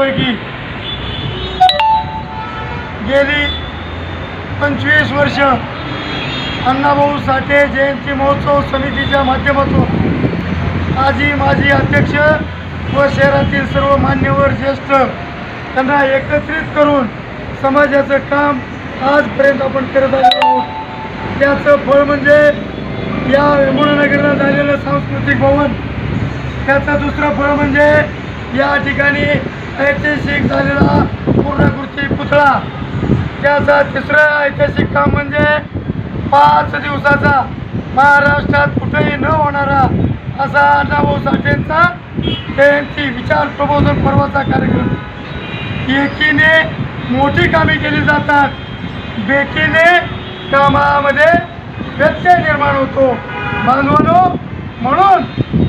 आवाहन की गेली पंचवीस वर्ष अण्णाभाऊ साठे जयंती महोत्सव समितीच्या माध्यमातून. आजी माजी अध्यक्ष व शहरातील सर्व मान्यवर ज्येष्ठ त्यांना एकत्रित करून समाजाचं काम आजपर्यंत आपण करत आलेलो आहोत. त्याचं फळ म्हणजे या यमुनानगरला झालेलं सांस्कृतिक भवन. त्याचं दुसरं फळ म्हणजे या ठिकाणी ऐतिहासिक झालेला पूर्णकृती पुतळा. त्याचा तिसरं ऐतिहासिक काम म्हणजे पाच दिवसाचा महाराष्ट्रात कुठेही न होणारा असा अण्णाभाऊ साठेंचा जयंती विचार प्रबोधन पर्वाचा कार्यक्रम. एकीने मोठी कामे केली जातात. बेकीने कामामध्ये व्यत्यय निर्माण होतो. बांधवानो म्हणून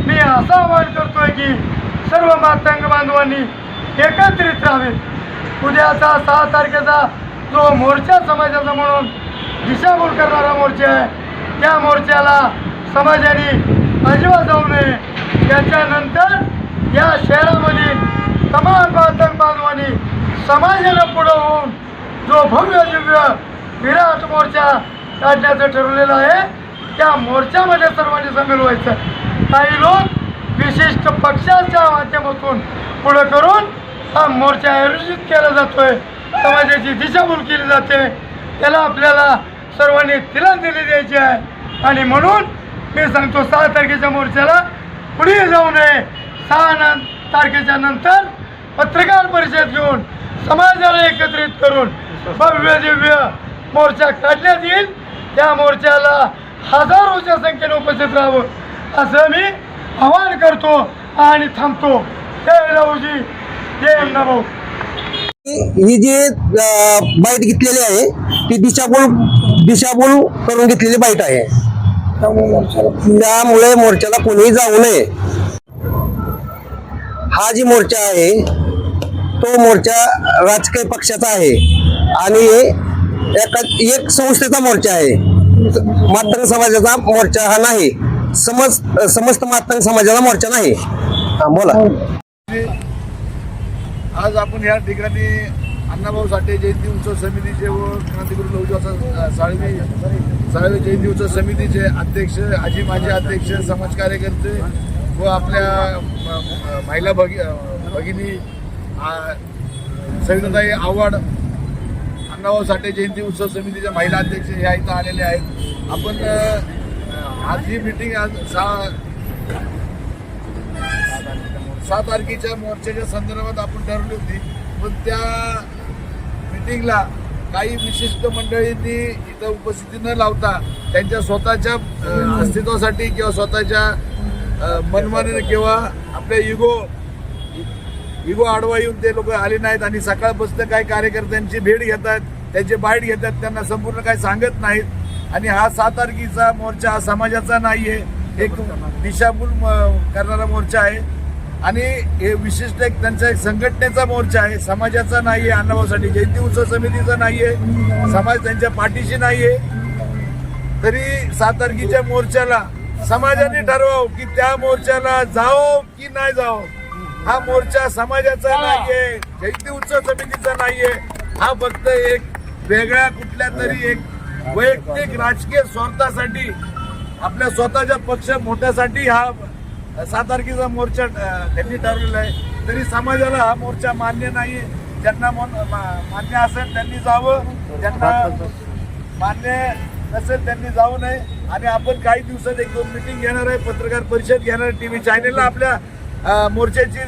मी असं आवाहन करतोय की सर्व मातंग बांधवांनी एकत्रित राहावे. उद्याचा सहा तारखेचा जो मोर्चा समाजाचा म्हणून दिशाभूल करणारा मोर्चा आहे त्या मोर्चाला समाजाने अजिबात जाऊ नये. त्याच्यानंतर या शहरामधील तमाम बांधक बांधवांनी समाजानं पुढं होऊन जो भव्य दिव्य विराट मोर्चा काढण्याचं ठरवलेलं आहे त्या मोर्चामध्ये सर्वांनी सामील व्हायचं. काही लोक विशिष्ट पक्षाच्या माध्यमातून पुढं करून हा मोर्चा आयोजित केला जातोय. समाजाची दिशाभूल केली जाते. त्याला आपल्याला सर्वांनी तिलांजली द्यायची आहे. आणि म्हणून मी सांगतो सहा तारखेच्या मोर्चाला पुढे जाऊ नये. सहा न तारखेच्या नंतर पत्रकार परिषद घेऊन समाजाला एकत्रित करून भव्य दिव्य मोर्चा काढण्यात येईल. त्या मोर्चाला हजारोच्या संख्येने उपस्थित राहावं. असं मी आवाहन करतो आणि थांबतो. त्या लहूजी ही जी बाईट घेतलेली आहे ती दिशाभूल दिशाभूल करून घेतलेली बाईट आहे. त्यामुळे मोर्चाला कोणीही जाऊ नये. हा जी मोर्चा आहे तो मोर्चा राजकीय पक्षाचा आहे. आणि एका एक संस्थेचा मोर्चा आहे. मातंग समाजाचा मोर्चा हा नाही. समज समस्त मातंग समाजाचा मोर्चा नाही. हा बोला. आज आपण या ठिकाणी अण्णाभाऊ साठे जयंती उत्सव समितीचे व क्रांतिगुरु लवजवाचा साळवे साळवे जयंती उत्सव समितीचे अध्यक्ष आजी माजी अध्यक्ष समाज कार्यकर्ते व आपल्या म- महिला भगि भगिनी सविताताई आव्हाड अण्णाभाऊ साठे जयंती उत्सव समितीच्या महिला अध्यक्ष ह्या इथं आलेल्या आहेत. आपण आज ही मिटिंग आज सहा सहा तारखेच्या मोर्चाच्या संदर्भात आपण ठरवली होती. पण त्या मिटिंगला काही विशिष्ट मंडळींनी इथं उपस्थिती न लावता त्यांच्या स्वतःच्या अस्तित्वासाठी किंवा स्वतःच्या मनमानीने किंवा आपल्या इगो इगो आडवा येऊन ते लोक आले नाहीत आणि सकाळपासून काही कार्यकर्त्यांची भेट घेतात त्यांची बाईट घेतात त्यांना संपूर्ण काही सांगत नाहीत. आणि हा सात तारखेचा मोर्चा हा समाजाचा नाहीये. एक दिशाभूल करणारा मोर्चा आहे. आणि हे विशिष्ट एक त्यांचा एक संघटनेचा मोर्चा आहे. समाजाचा नाहीये अण्णाभाऊसाठी जयंती उत्सव समितीचा नाहीये. समाज त्यांच्या पाठीशी नाहीये. तरी सात तारखेच्या मोर्चाला समाजाने ठरवावं की त्या मोर्चाला जाओ की नाही जाओ हा मोर्चा समाजाचा नाहीये. जयंती उत्सव समितीचा नाहीये. हा फक्त एक वेगळ्या कुठल्या तरी एक वैयक्तिक राजकीय स्वार्थासाठी आपल्या स्वतःच्या पक्ष मोठ्यासाठी हा सात तारखेचा मोर्चा त्यांनी ठरवलेला आहे. तरी समाजाला हा मोर्चा मान्य नाही. ज्यांना मन- मान्य असेल त्यांनी जावं. ज्यांना मान्य नसेल त्यांनी जाऊ नये. आणि आपण काही दिवसात एक दोन मिटिंग घेणार आहे. पत्रकार परिषद घेणार आहे. टीव्ही चॅनेलला आपल्या मोर्चाची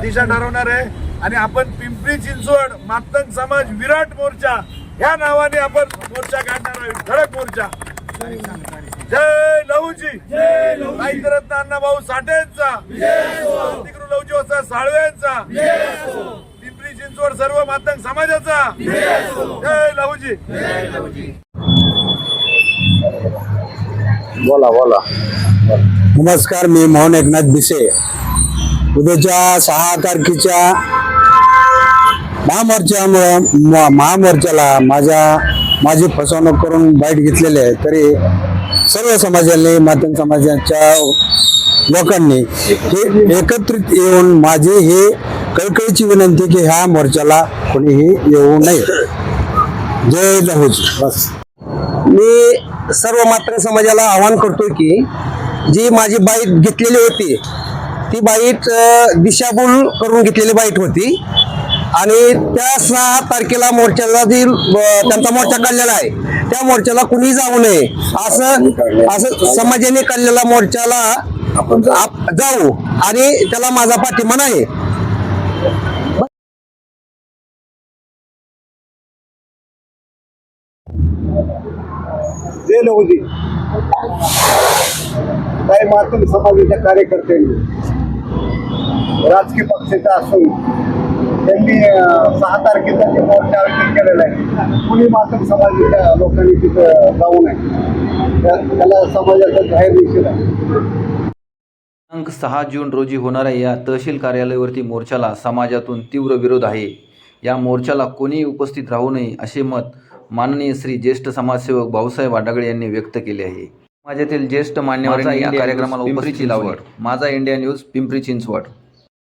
दिशा ठरवणार आहे. आणि आपण पिंपरी चिंचवड मातंग समाज विराट मोर्चा ह्या नावाने आपण मोर्चा काढणार आहे धडक मोर्चा. जय लहूजी. साहित्यरत्न अण्णाभाऊ साठेंचा. लहुजी वसा साळवेंचा पिंपरी चिंचवड सर्व मातंग समाजाचा. जय लहूजी. बोला बोला. नमस्कार मी मोहन एकनाथ बिसे उद्याच्या सहा तारखेच्या महामोर्चा महामोर्चाला माझ्या माझी फसवणूक करून बाईट घेतलेली आहे. तरी सर्व समाजाने मातंग समाजाच्या लोकांनी हे एकत्रित येऊन माझे हे कळकळीची विनंती की ह्या मोर्चाला कोणीही येऊ नये. जय जाहूज बस. मी सर्व मात्र समाजाला आवाहन करतो की जी माझी बाईट घेतलेली होती ती बाईट दिशाभूल करून घेतलेली बाईट होती. आणि त्या सहा तारखेला मोर्चाला त्यांचा मोर्चा काढलेला आहे त्या मोर्चाला कुणी जाऊ नये असं असं समाजाने काढलेला मोर्चाला आपण जाऊ आणि त्याला माझा पाठिंबा नाही. जय लहूजी काही मातृ समाजाच्या कार्यकर्त्यांनी राजकीय पक्षाचा असून त्यांनी सहा तारखेचा जे मोर्चा आयोजित केलेला आहे. कुणी मात्र समाजाच्या लोकांनी तिथं जाऊ नये. त्या- त्याला समाजाचा जाहीर निषेध आहे. दिनांक सहा जून रोजी होणाऱ्या या तहसील कार्यालयावरती मोर्चाला समाजातून तीव्र विरोध आहे. या मोर्चाला कोणीही उपस्थित राहू नये असे मत माननीय श्री ज्येष्ठ समाजसेवक भाऊसाहेब आडागळे यांनी व्यक्त केले आहे. समाजातील ज्येष्ठ मान्यवरांनी या कार्यक्रमाला उपस्थित लावली. माझा इंडिया न्यूज पिंपरी चिंचवड.